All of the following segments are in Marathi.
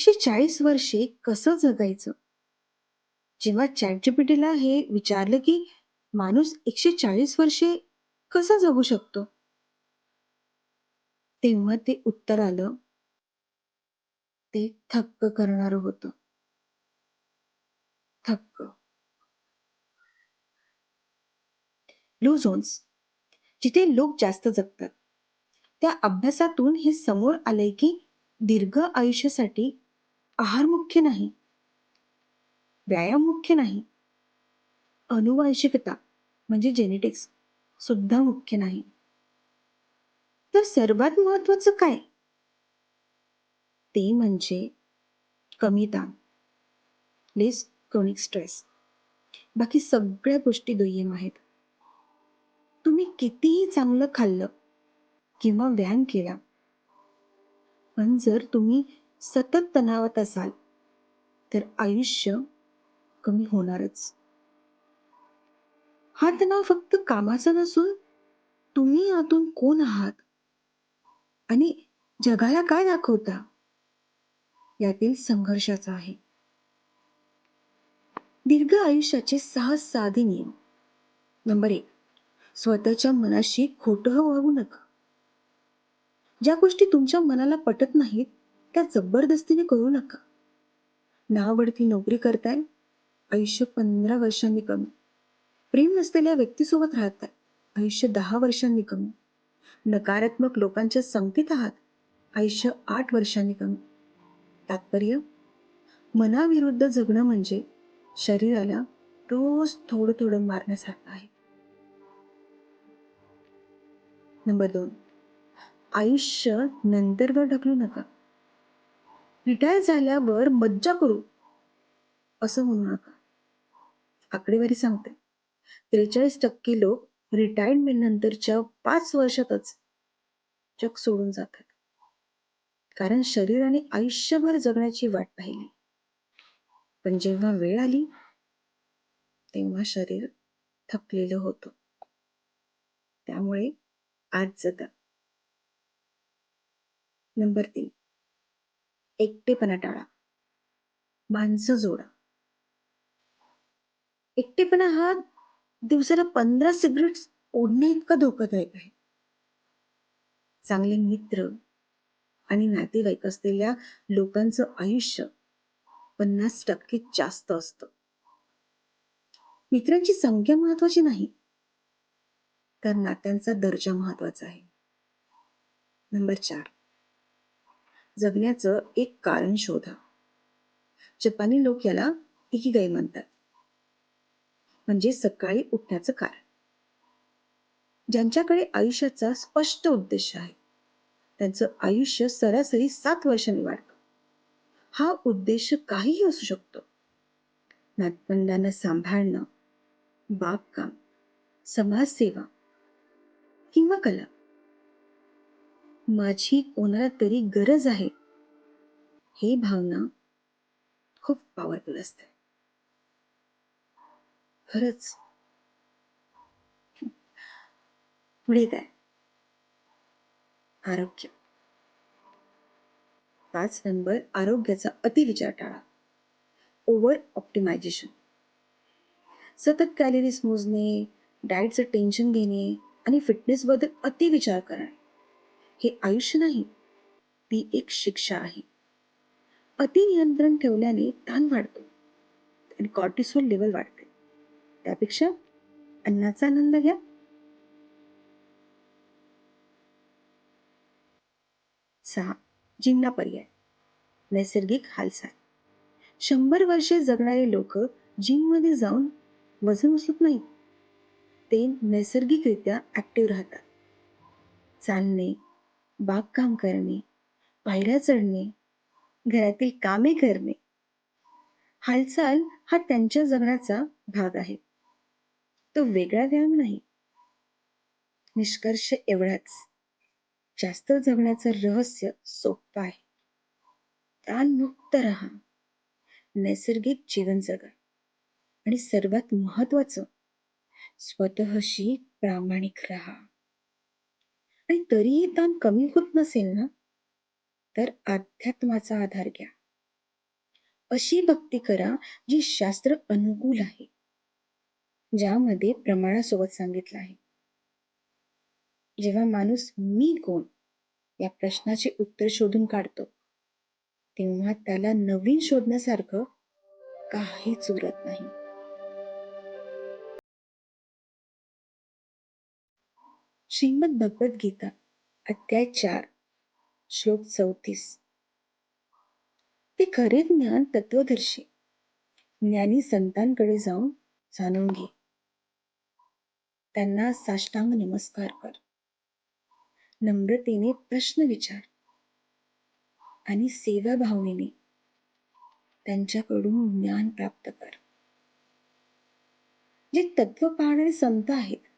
एकशे चाळीस वर्षे कसं जगायचं? जेव्हा चॅटजीपीटीला हे विचारलं, की माणूस एकशे चाळीस वर्षे कसं जगू शकतो? तेव्हा ते उत्तर आलं ते थक्क करणार होत थक्क. ब्लू झोन्स जिथे लोक जास्त जगतात. त्या अभ्यासातून हे समोर आलंय, की दीर्घ आयुष्यासाठी आहार मुख्य नाही. व्यायाम मुख्य नाही. अनुवांशिकता म्हणजे जेनेटिक्स सुद्धा मुख्य नाही. तर सर्वात महत्वाचं काय? ते म्हणजे कमी ताण. Less chronic stress. बाकी सगळ्या गोष्टी दुय्यम आहेत. तुम्ही कितीही चांगलं खाल्लं किंवा व्यायाम केला, पण जर तुम्ही सतत तणावात असाल, तर आयुष्य कमी होणारच. हा तणाव फक्त कामाचा नसून तुम्ही आतून कोण आहात आणि जगाला काय दाखवता यातील संघर्षाचा आहे. दीर्घ आयुष्याचे सहा साधे नियम. नंबर एक स्वतःच्या मनाशी खोटं वागू नका. ज्या गोष्टी तुमच्या मनाला पटत नाहीत त्या जबरदस्तीने करू नका. नावडती नोकरी करताय, आयुष्य पंधरा वर्षांनी कमी. प्रेम नसलेल्या व्यक्तीसोबत राहताय, आयुष्य दहा वर्षांनी कमी. नकारात्मक लोकांच्या संगतीत आहात, आयुष्य आठ वर्षांनी कमी. तात्पर्य मनाविरुद्ध जगणं म्हणजे शरीराला रोज थोडं थोडं मारण्यासारखं आहे. नंबर दोन आयुष्य नंतरवर ढकलू नका. रिटायर झाल्यावर मज्जा करू असं म्हणू नका. आकडेवारी सांगते त्रेचाळीस टक्के लोक रिटायरमेंट नंतरच्या पाच वर्षातच जग सोडून जातात. कारण शरीराने आयुष्यभर जगण्याची वाट पाहिली. पण जेव्हा वेळ आली तेव्हा शरीर थकलेलं होतं. त्यामुळे आज जगा. नंबर तीन एकटेपणा टाळा. माणसं जोडा. एकटेपणा हा दिवसाला पंधरा सिगरेट्स ओढणे इतका धोकादायक आहे. चांगले मित्र आणि नातेवाईक असलेल्या लोकांचं आयुष्य पन्नास टक्के जास्त असत मित्रांची संख्या महत्वाची नाही तर नात्यांचा दर्जा महत्त्वाचा आहे. नंबर चार जगण्याचं एक कारण शोधा. जपानी लोक याला इकिगाई म्हणतात. म्हणजे सकाळी उठण्याचं कारण. ज्यांच्याकडे आयुष्याचा स्पष्ट उद्देश आहे त्यांचं आयुष्य सरासरी सात वर्षांनी वाढतं. हा उद्देश काहीही असू शकतो. नातवंडांना सांभाळणं, बागकाम, समाजसेवा किंवा कला. माझी कोणाला तरी गरज आहे ही भावना खूप पॉवरफुल असते. खरंच. पुढे काय? आरोग्य. पाच नंबर आरोग्याचा अतिविचार टाळा. Over optimisation. सतत कॅलरीज मोजणे, डाएटचं टेन्शन घेणे आणि फिटनेसबद्दल अतिविचार करणे हे आयुष्य नाही, ती एक शिक्षा आहे. अतिनियंत्रण ठेवल्याने ताण वाढतो आणि कॉर्टिसोल लेवल वाढते. त्यापेक्षा अन्नाचा आनंद घ्या. सहा जिन्ना पर्याय. नैसर्गिक हालचाल. शंभर वर्षे जगणारे लोक जिममध्ये जाऊन वजन उचलत नाहीत. ते नैसर्गिकरित्या ऍक्टिव्ह राहतात. चालणे, बागकाम करणे, पायऱ्या चढणे, घरातील कामे करणे. हालचाल हा त्यांच्या जगण्याचा भाग आहे. तो वेगळा व्यायाम नाही. निष्कर्ष एवढाच जास्त जगण्याचं रहस्य सोपं आहे. ताणमुक्त राहा. नैसर्गिक जीवन जगा आणि सर्वात महत्वाचं स्वतःशी प्रामाणिक राहा. आणि तरीही ताण कमी होत नसेल ना? तर अध्यात्माचा आधार घ्या. अशी भक्ती करा जी शास्त्र अनुकूल आहे. ज्यामध्ये प्रमाणासोबत सांगितलं आहे. जेव्हा माणूस मी कोण या प्रश्नाचे उत्तर शोधून काढतो तेव्हा त्याला नवीन शोधण्यासारखं काहीच उरत नाही. श्रीमद भगवद्गीता अध्याय चार श्लोक चौतीस. ते खरे ज्ञान तत्वदर्शी ज्ञानी संतांकडे जाऊन जाणून घे. त्यांना साष्टांग नमस्कार कर. नम्रतेने प्रश्न विचार आणि सेवा भावनेने त्यांच्याकडून ज्ञान प्राप्त कर. जे तत्व पाहणारे संत आहेत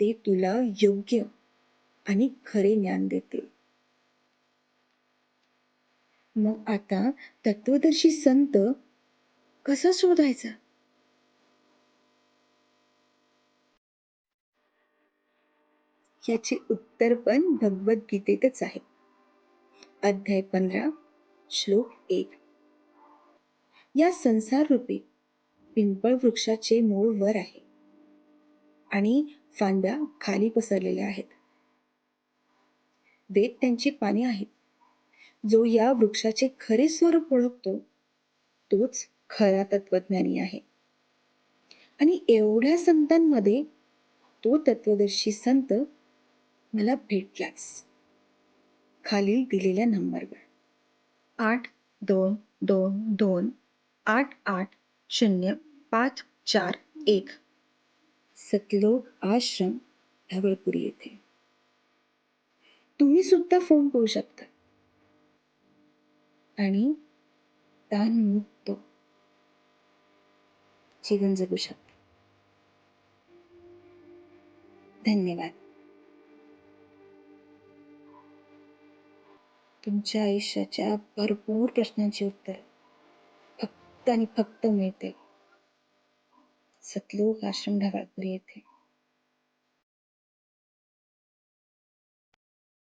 ते तुला योग्य आणि खरे ज्ञान देते मग आता तत्वदर्शी संत कसा शोधायचा? याचे उत्तर पण भगवद्गीतेतच आहे. अध्याय पंधरा श्लोक एक. या संसार रूपी पिंपळ वृक्षाचे मूळ वर आहे. आणि फांद्या खाली पसरलेल्या आहेत. वेद त्यांची पाने आहेत जो या वृक्षाचे खरे स्वरूप ओळखतो तोच खरा तत्वज्ञानी आहे. आणि एवढ्या संतांमध्ये तो तत्वदर्शी संत मला भेटलाच. खालील दिलेल्या नंबरवर. आठ दोन दोन दोन आठ आठ शून्य पाच चार एक सतलोक आश्रम ढवळपुरी येथे. तुम्ही सुद्धा फोन करू शकता. आणि ताणमुक्त जीवन जगू शकता. धन्यवाद. तुमच्या आयुष्याच्या भरपूर प्रश्नांची उत्तर फक्त आणि फक्त मिळते सतलुज आश्रम ढगाळपुरी येथे